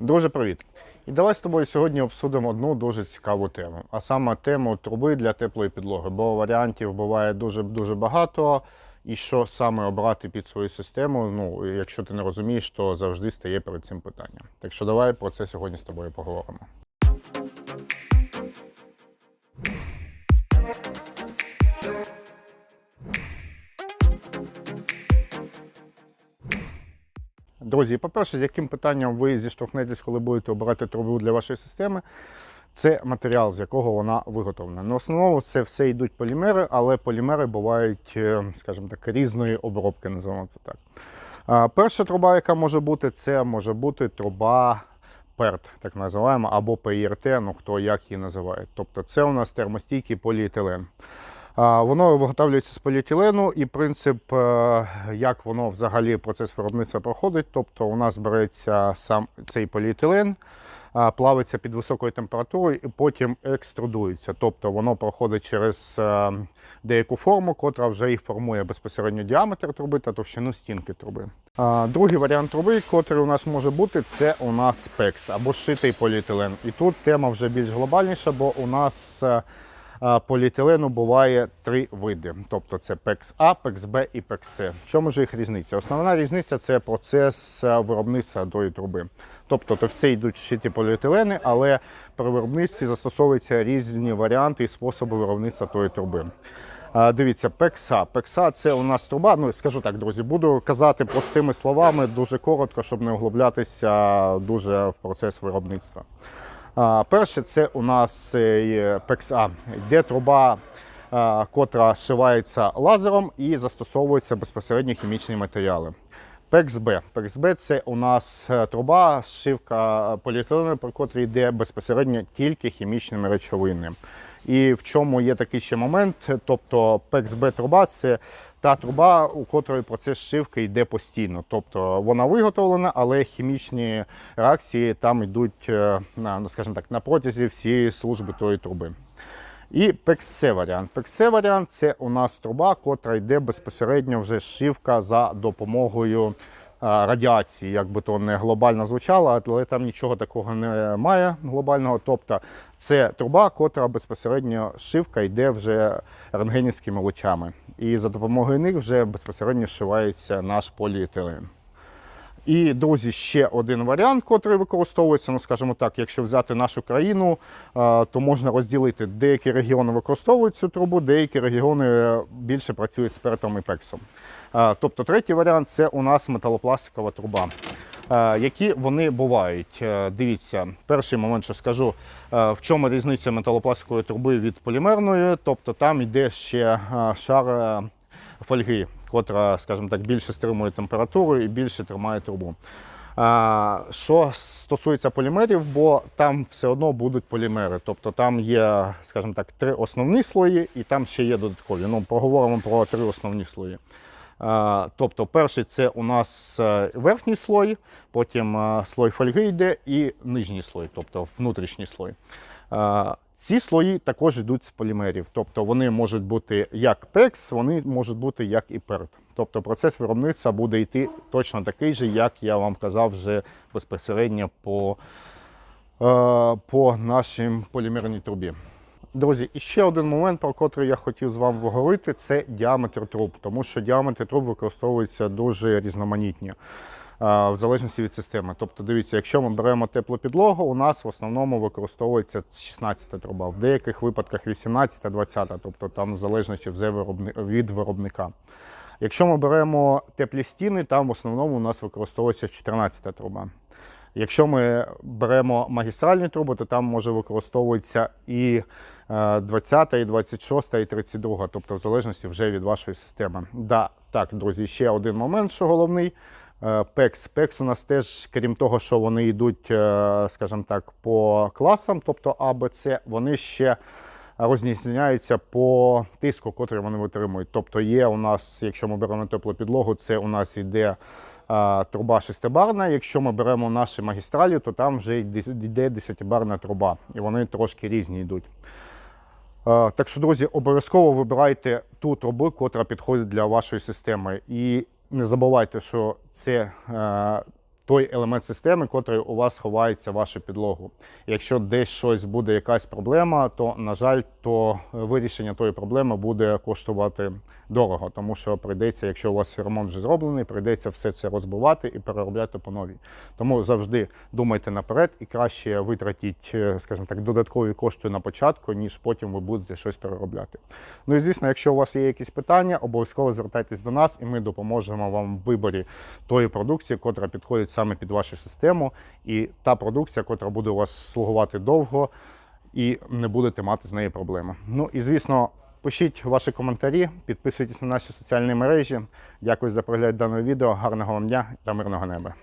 Друже, привіт! І давай з тобою сьогодні обсудимо одну дуже цікаву тему, а саме тему труби для теплої підлоги, бо варіантів буває дуже дуже багато. І що саме обрати під свою систему, ну якщо ти не розумієш, то завжди стає перед цим питанням. Так що давай про це сьогодні з тобою поговоримо. Друзі, по-перше, з яким питанням ви зіштовхнетесь, коли будете обирати трубу для вашої системи, це матеріал, з якого вона виготовлена. На основному це все йдуть полімери, але полімери бувають, е, скажімо так, різної обробки, називаємо це так. Перша труба, яка може бути, це може бути труба ПЕРТ, так називаємо, або ПІРТ, ну хто як її називає. Тобто це у нас термостійкий поліетилен. Воно виготовлюється з поліетилену і принцип, е, як воно взагалі процес виробництва проходить. Тобто у нас береться сам цей поліетилен, плавиться під високою температурою і потім екструдується. Тобто воно проходить через е, деяку форму, котра вже і формує безпосередньо діаметр труби та товщину стінки труби. Другий варіант труби, котрий у нас може бути, це у нас PEX або шитий поліетилен. І тут тема вже більш глобальніша, бо у нас е, поліетилену буває три види. Тобто це PEX A, PEX B і PEX C. В чому ж їх різниця? Основна різниця це процес виробництва тої труби. Тобто це все йдуть шиті поліетилени, але при виробництві застосовуються різні варіанти і способи виробництва тої труби. Дивіться, пекса. Пекса це у нас труба. Ну скажу так, друзі, буду казати простими словами дуже коротко, щоб не углублятися дуже в процес виробництва. Перше, це у нас е, пекса, де труба, котра зшивається лазером і застосовуються безпосередньо хімічні матеріали. PEX-B. PEX-B – це у нас е, труба, зшивка поліетилену, при котрій йде безпосередньо тільки хімічними речовинами. І в чому є такий ще момент, тобто PEX-B труба це та труба, у котрої процес шивки йде постійно. Тобто вона виготовлена, але хімічні реакції там йдуть е, ну, скажімо так, на протязі всієї служби тої труби. І PEX-C варіант. PEX-C варіант це у нас труба, котра йде безпосередньо вже шивка за допомогою радіації. Як би то не глобально звучало, але там нічого такого немає глобального. Тобто це труба, котра безпосередньо зшивка йде вже рентгенівськими лучами. І за допомогою них вже безпосередньо зшивається наш поліетилен. І, друзі, ще один варіант, який використовується, ну скажімо так, якщо взяти нашу країну, е, то можна розділити. Деякі регіони використовують цю трубу, деякі регіони більше працюють з пертом і пексом. Е, Тобто третій варіант це у нас металопластикова труба. Е, Які вони бувають? Е, Дивіться, перший момент, що скажу, в чому різниця металопластикової труби від полімерної, тобто там йде ще шар фольги, котра, скажімо так, більше стримує температуру і більше тримає трубу. Що стосується полімерів, бо там все одно будуть полімери. Тобто там є, скажімо так, три основні слої, і там ще є додаткові. Ну, поговоримо про три основні слої. А, Тобто, перший це у нас е, верхній слой, потім е, слой фольги йде і нижній слой, тобто внутрішній слой. Ці слої також йдуть з полімерів, тобто вони можуть бути як PEX, вони можуть бути як і PERT. Тобто процес виробництва буде йти точно такий же, як я вам казав вже безпосередньо по, е, по нашій полімерній трубі. Друзі, і ще один момент, про який я хотів з вами поговорити, це діаметр труб, тому що діаметри труб використовуються дуже різноманітні. В залежності від системи. Тобто, дивіться, якщо ми беремо теплу підлогу, у нас в основному використовується 16 труба, в деяких випадках 18, 20, тобто там в залежності від виробника. Якщо ми беремо теплі стіни, там в основному у нас використовується 14 труба. Якщо ми беремо магістральні труби, то там може використовуватися і 20, і 26, і 32, тобто в залежності вже від вашої системи. Да, так, друзі, ще один момент, що головний. Е, PEX. PEX у нас теж, крім того, що вони йдуть, е, скажімо так, по класам, тобто А, Б, С, вони ще розрізняються по тиску, котрий вони витримують. Тобто є у нас, якщо ми беремо теплу підлогу, це у нас йде а, труба шестибарна. Якщо ми беремо наші магістралі, то там вже йде десятибарна труба, і вони трошки різні йдуть. Е, Так що, друзі, обов'язково вибирайте ту трубу, котра підходить для вашої системи. І не забувайте, що це е, той елемент системи, котрий у вас ховається в вашу підлогу. Якщо десь щось буде якась проблема, то на жаль, то вирішення тої проблеми буде коштувати дорого, тому що прийдеться, якщо у вас ремонт вже зроблений, прийдеться все це розбивати і переробляти по новій. Тому завжди думайте наперед і краще витратіть, е, скажімо так, додаткові кошти на початку, ніж потім ви будете щось переробляти. Ну і звісно, якщо у вас є якісь питання, обов'язково звертайтесь до нас, і ми допоможемо вам в виборі тої продукції, котра підходить саме під вашу систему, і та продукція, котра буде у вас слугувати довго і не будете мати з нею проблеми. Ну і звісно. Пишіть ваші коментарі, підписуйтесь на наші соціальні мережі. Дякую за перегляд даного відео. Гарного вам дня та мирного неба.